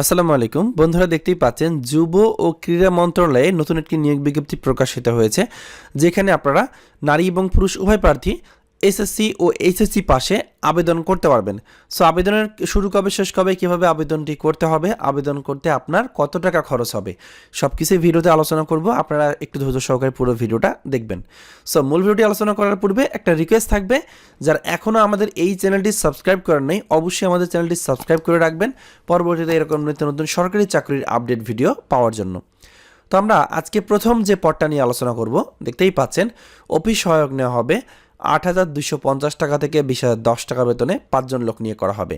আসসালামু আলাইকুম। বন্ধুরা দেখতেই পাচ্ছেন, যুব ও ক্রীড়া মন্ত্রণালয়ে নতুন একটি নিয়োগ বিজ্ঞপ্তি প্রকাশিত হয়েছে, যেখানে আপনারা নারী এবং পুরুষ উভয় প্রার্থী এসএসসি ও এইচএসসি পাশে আবেদন করতে পারবেন। সো আবেদনের শুরু কবে, শেষ কবে, কীভাবে আবেদনটি করতে হবে, আবেদন করতে আপনার কত টাকা খরচ হবে সব কিছুই ভিডিওতে আলোচনা করব। আপনারা একটু ধৈর্য সহকারে পুরো ভিডিওটা দেখবেন। সো মূল ভিডিওটি আলোচনা করার পূর্বে একটা রিকোয়েস্ট থাকবে, যারা এখনও আমাদের এই চ্যানেলটি সাবস্ক্রাইব করেন নাই, অবশ্যই আমাদের চ্যানেলটি সাবস্ক্রাইব করে রাখবেন, পরবর্তীতে এরকম নিত্য নতুন সরকারি চাকরির আপডেট ভিডিও পাওয়ার জন্য। তো আমরা আজকে প্রথম যে পদটা নিয়ে আলোচনা করব, দেখতেই পাচ্ছেন, অফিস সহায়ক নেওয়া হবে আট হাজার দুশো পঞ্চাশ টাকা থেকে বিশ হাজার দশ টাকা বেতনে পাঁচজন লোক নিয়ে করা হবে।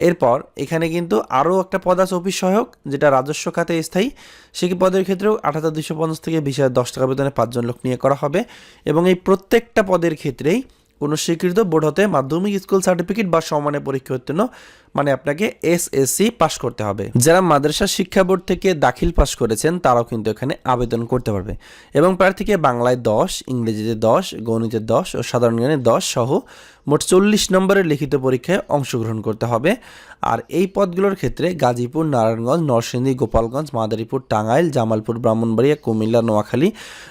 এরপর এখানে কিন্তু আরও একটা পদ আছে অফিস সহায়ক, যেটা রাজস্ব খাতে স্থায়ী। সেই পদের ক্ষেত্রেও আট হাজার দুশো পঞ্চাশ থেকে বিশ হাজার দশ টাকা বেতনে পাঁচজন লোক নিয়ে করা হবে এবং এই প্রত্যেকটা পদের ক্ষেত্রেই কোনো স্বীকৃত বোর্ড হতে মাধ্যমিক স্কুল সার্টিফিকেট বা সমানে পরীক্ষা উত্তীর্ণ মানে আপনাকে এসএসসি পাস করতে হবে। যারা মাদ্রাসা শিক্ষা বোর্ড থেকে দাখিল পাস করেছেন, তারাও কিন্তু এখানে আবেদন করতে পারবে। এবং প্রার্থীকে বাংলায় দশ, ইংরেজিতে দশ, গণিতে দশ ও সাধারণ জ্ঞানে দশ সহ মোট চল্লিশ নম্বরের লিখিত পরীক্ষায় অংশগ্রহণ করতে হবে। আর এই পদগুলোর ক্ষেত্রে গাজীপুর, নারায়ণগঞ্জ, নরসিংদী, গোপালগঞ্জ, মাদারীপুর, টাঙ্গাইল, জামালপুর, ব্রাহ্মণবাড়িয়া, কুমিল্লা, নোয়াখালী,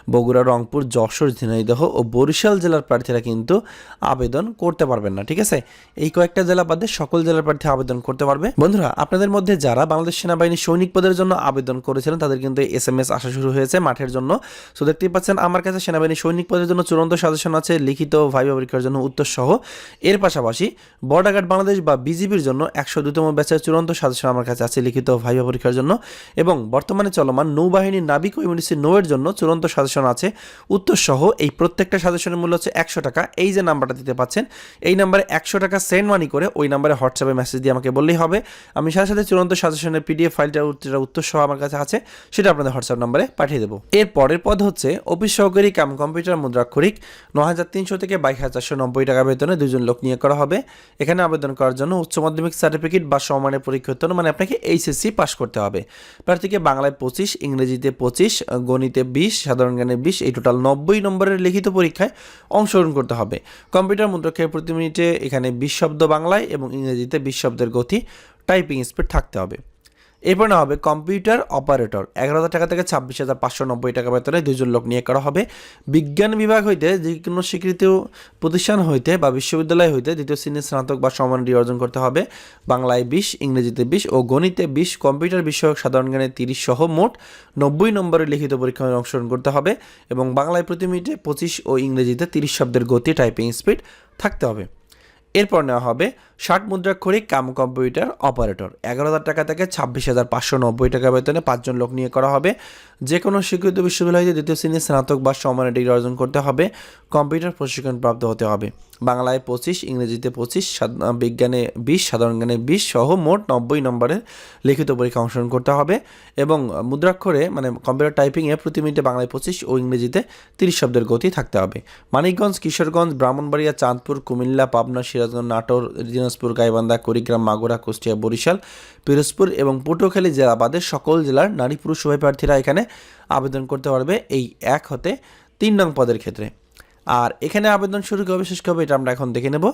বগুড়া, রংপুর, যশোর, ঝিনাইদহ ও বরিশাল জেলার প্রার্থীরা কিন্তু আবেদন করতে পারবেন না, ঠিক আছে? এই কয়েকটা জেলা বাদে সকল জেলার প্রার্থী আবেদন করতে পারবে। বন্ধুরা, আপনাদের মধ্যে যারা বাংলাদেশ সেনাবাহিনী সৈনিক পদের জন্য আবেদন করেছিলেন, তাদের কিন্তু এস এম এস আসা শুরু হয়েছে মাঠের জন্য। সো দেখতেই পাচ্ছেন, আমার কাছে সেনাবাহিনী সৈনিক পদের জন্য চূড়ান্ত সাজেশন আছে, লিখিত ভাইবা পরীক্ষার জন্য উত্তর সহ এর পাশাপাশি, বর্ডার গার্ড বাংলাদেশ বা বিজিবির জন্য একশো দুতম ব্যাচের চূড়ান্ত সাজেশন আমার কাছে আছে, লিখিত ভাইবা পরীক্ষার জন্য। এবং বর্তমানে চলমান নৌবাহিনী নাবিক ও ইউনিসি নৌয়ের জন্য চূড়ান্ত সাজেশন আছে উত্তর সহ এই প্রত্যেকটা সাজেশনের মূল্য হচ্ছে একশো টাকা। এই যে নাম্বারটা দিতে পাচ্ছেন, এই নাম্বারে একশো টাকা সেন্ড মানি করে ওই নাম্বারে হোয়াটসঅ্যাপে মেসেজ দিয়ে আমাকে বললেই হবে। আমি সাথে সাথে চূড়ান্ত সাজেশনের পিডিএফ ফাইলটা যেটা উত্তর সহ আমার কাছে আছে, সেটা আপনাদের হোয়াটসঅ্যাপ নাম্বারে পাঠিয়ে দেবো। এর পরের পদ হচ্ছে, অফিস সহকারী কাম কম্পিউটার মুদ্রাক্ষরিক ন হাজার তিনশো থেকে বাইশ হাজার চারশো নব্বই টাকা বেতনে দুজন লোক নিয়ে করা হবে। এখানে আবেদন করার জন্য উচ্চ মাধ্যমিক সার্টিফিকেট বা সমানের পরীক্ষা উত্তীর্ণ মানে আপনাকে এইচএসসি পাস করতে হবে। প্রার্থীকে বাংলায় পঁচিশ, ইংরেজিতে পঁচিশ, গণিতে বিশ, সাধারণ জ্ঞানে বিশ, এই টোটাল নব্বই নম্বরের লিখিত পরীক্ষায় অংশগ্রহণ করতে হবে। কম্পিউটার মুদ্রাক্ষরের প্রতি মিনিটে এখানে বিশ শব্দ বাংলায় এবং ইংরেজিতে বিশ শব্দের গতি টাইপিং স্পিড থাকতে হবে। এরপর না হবে কম্পিউটার অপারেটর এগারো হাজার টাকা থেকে ছাব্বিশ হাজার পাঁচশো নব্বই টাকা বেতনে দুজন লোক নিয়ে করা হবে। বিজ্ঞান বিভাগ হইতে যে কোনো স্বীকৃত প্রতিষ্ঠান হইতে বা বিশ্ববিদ্যালয় হইতে দ্বিতীয় শ্রেণির স্নাতক বা সমান ডিগ্রি অর্জন করতে হবে। বাংলায় বিশ, ইংরেজিতে বিশ ও গণিতে বিশ। কম্পিউটার বিষয়ক সাধারণ জ্ঞানে তিরিশ সহ মোট নব্বই নম্বরের লিখিত পরীক্ষায় অংশগ্রহণ করতে হবে এবং বাংলায় প্রতি মিনিটে পঁচিশ ও ইংরেজিতে তিরিশ শব্দের গতি টাইপিং স্পিড থাকতে হবে। এরপর নেওয়া হবে ষাট মুদ্রাক্ষরিক কাম কম্পিউটার অপারেটর। এগারো হাজার টাকা থেকে ছাব্বিশ হাজার পাঁচশো নব্বই টাকা বেতনে পাঁচজন লোক নিয়ে করা হবে। যে কোনো স্বীকৃত বিশ্ববিদ্যালয়ে দ্বিতীয় শ্রেণির স্নাতক বা সমানের ডিগ্রি অর্জন করতে হবে। কম্পিউটার প্রশিক্ষণ প্রাপ্ত হতে হবে। বাংলায় পঁচিশ, ইংরেজিতে পঁচিশ বিজ্ঞানে বিশ, সাধারণ জ্ঞানে বিশ সহ মোট নব্বই নম্বরের লিখিত পরীক্ষা অংশগ্রহণ করতে হবে এবং মুদ্রাক্ষরে মানে কম্পিউটার টাইপিংয়ে প্রতি মিনিটে বাংলায় পঁচিশ ও ইংরেজিতে তিরিশ শব্দের গতি থাকতে হবে। মানিকগঞ্জ, কিশোরগঞ্জ, ব্রাহ্মণবাড়িয়া, চাঁদপুর, কুমিল্লা, পাবনা সিরাজগঞ্জ নাটোর, দিনাজপুর, গাইবান্ধা, কুড়িগ্রাম, মাগুরা, কুষ্টিয়া, বরিশাল, পিরোজপুর এবং পটুয়াখালী জেলা বাদে সকল জেলার নারী পুরুষ উভয় প্রার্থীরা এখানে আবেদন করতে পারবে এই এক হতে তিন নং পদের ক্ষেত্রে। আর এখানে আবেদন শুরু কবে, শেষ কবে, এটা আমরা এখন দেখে নেব।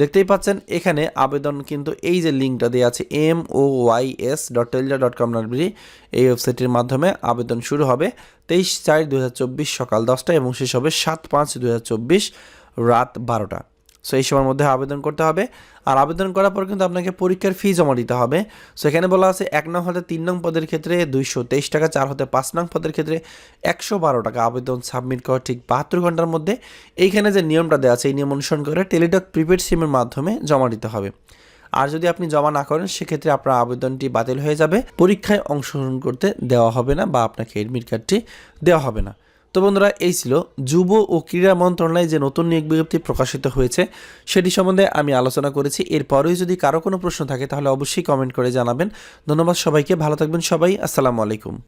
দেখতেই পাচ্ছেন, এখানে আবেদন কিন্তু এই যে লিঙ্কটা দেওয়া আছে M O Y S dot teleda dot com এই ওয়েবসাইটের মাধ্যমে আবেদন শুরু হবে তেইশ চার দু সকাল দশটা এবং শেষ হবে সাত পাঁচ দু রাত বারোটা। সো এই সময়ের মধ্যে আবেদন করতে হবে। আর আবেদন করার পর কিন্তু আপনাকে পরীক্ষার ফি জমা দিতে হবে। সো এখানে বলা আছে এক নং হতে তিন নং পদের ক্ষেত্রে দুইশো তেইশ টাকা, চার হতে পাঁচ নং পদের ক্ষেত্রে একশো বারো টাকা আবেদন সাবমিট করা ঠিক বাহাত্তর ঘণ্টার মধ্যে। এইখানে যে নিয়মটা দেওয়া আছে, এই নিয়ম অনুসরণ করে টেলিটক প্রিপেড সিমের মাধ্যমে জমা দিতে হবে। আর যদি আপনি জমা না করেন, সেক্ষেত্রে আপনার আবেদনটি বাতিল হয়ে যাবে। পরীক্ষায় অংশগ্রহণ করতে দেওয়া হবে না বা আপনাকে এডমিট কার্ডটি দেওয়া হবে না। তো বন্ধুরা, এই ছিল যুব ও ক্রীড়া মন্ত্রণালয়ে যে নতুন নিয়োগ বিজ্ঞপ্তি প্রকাশিত হয়েছে, সেটি সম্বন্ধে আমি আলোচনা করেছি। এরপরেও যদি কারও কোনো প্রশ্ন থাকে, তাহলে অবশ্যই কমেন্ট করে জানাবেন। ধন্যবাদ সবাইকে, ভালো থাকবেন সবাই, আসসালামু আলাইকুম।